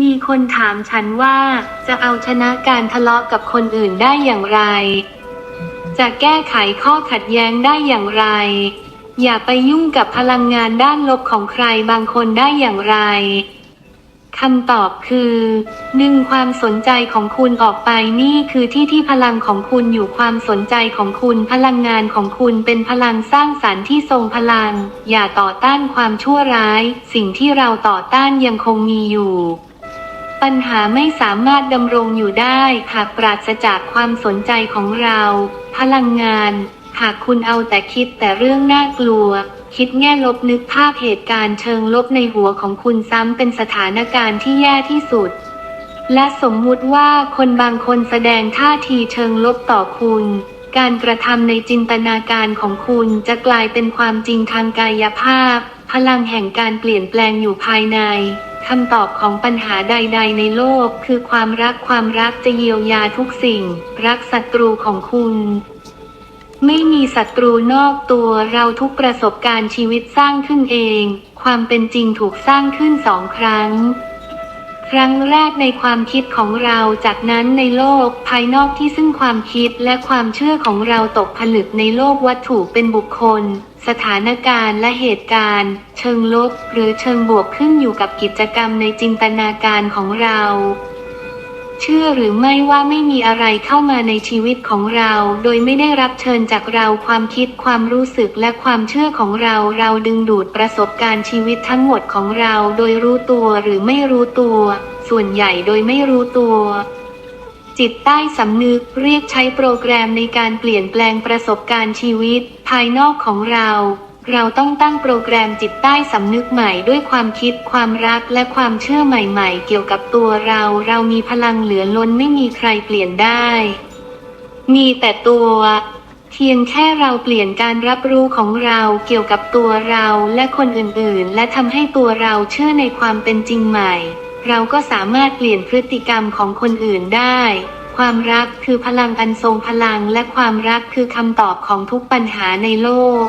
มีคนถามฉันว่าจะเอาชนะการทะเลาะกับคนอื่นได้อย่างไร จะแก้ไขข้อขัดแย้งได้อย่างไร อย่าไปยุ่งกับพลังงานด้านลบของใครบางคนได้อย่างไรคำตอบคือดึงความสนใจของคุณออกไปนี่คือที่ที่พลังของคุณอยู่ความสนใจของคุณพลังงานของคุณเป็นพลังสร้างสรรค์ที่ทรงพลัง อย่าต่อต้านความชั่วร้าย สิ่งที่เราต่อต้านยังคงมีอยู่ ปัญหาไม่สามารถดำรงอยู่ได้หากปราศจากความสนใจของเรา พลังงาน หากคุณเอาแต่คิดแต่เรื่องน่ากลัว คิดแง่ลบนึกภาพเหตุการณ์เชิงลบในหัวของคุณซ้ำเป็นสถานการณ์ที่แย่ที่สุด และสมมุติว่าคนบางคนแสดงท่าทีเชิงลบต่อคุณ การกระทำในจินตนาการของคุณจะกลายเป็นความจริงทางกายภาพ พลังแห่งการเปลี่ยนแปลงอยู่ภายใน คำตอบของปัญหาใด ๆ ในโลก คือความรักความรักจะเยียวยาทุกสิ่ง รักศัตรูของคุณ ไม่มีศัตรูนอกตัวเราทุกประสบการณ์ชีวิตสร้างขึ้นเอง ความเป็นจริงถูกสร้างขึ้นสองครั้ง ครั้งแรกในความคิดของเราจากนั้นในโลกภายนอกที่ซึ่งความคิดและความเชื่อของเราตกผลึกในโลกวัตถุเป็นบุคคล สถานการณ์และเหตุการณ์ เชิงลบหรือเชิงบวกขึ้นอยู่กับกิจกรรมในจินตนาการของเรา เชื่อหรือไม่ว่าไม่มีอะไรเข้ามาในชีวิตของเรา โดยไม่ได้รับเชิญจากเราความคิดความรู้สึกและความเชื่อของเรา เราดึงดูดประสบการณ์ชีวิตทั้งหมดของเรา โดยรู้ตัวหรือไม่รู้ตัว ส่วนใหญ่โดยไม่รู้ตัวจิตใต้สำนึกเรียกใช้โปรแกรมในการเปลี่ยนแปลงประสบการณ์ชีวิต ภายนอกของเรา เราต้องตั้งโปรแกรมจิตใต้สำนึกใหม่ด้วยความคิดความรักและความเชื่อใหม่ๆ เกี่ยวกับตัวเรา เรามีพลังเหลือล้นไม่มีใครเปลี่ยนได้ มีแต่ตัวเพียงแค่เราเปลี่ยนการรับรู้ของเราเกี่ยวกับตัวเราและคนอื่นๆ และทำให้ตัวเราเชื่อในความเป็นจริงใหม่ เราก็สามารถเปลี่ยนพฤติกรรมของคนอื่นได้ ความรักคือพลังอันทรงพลังและความรักคือคำตอบของทุกปัญหาในโลก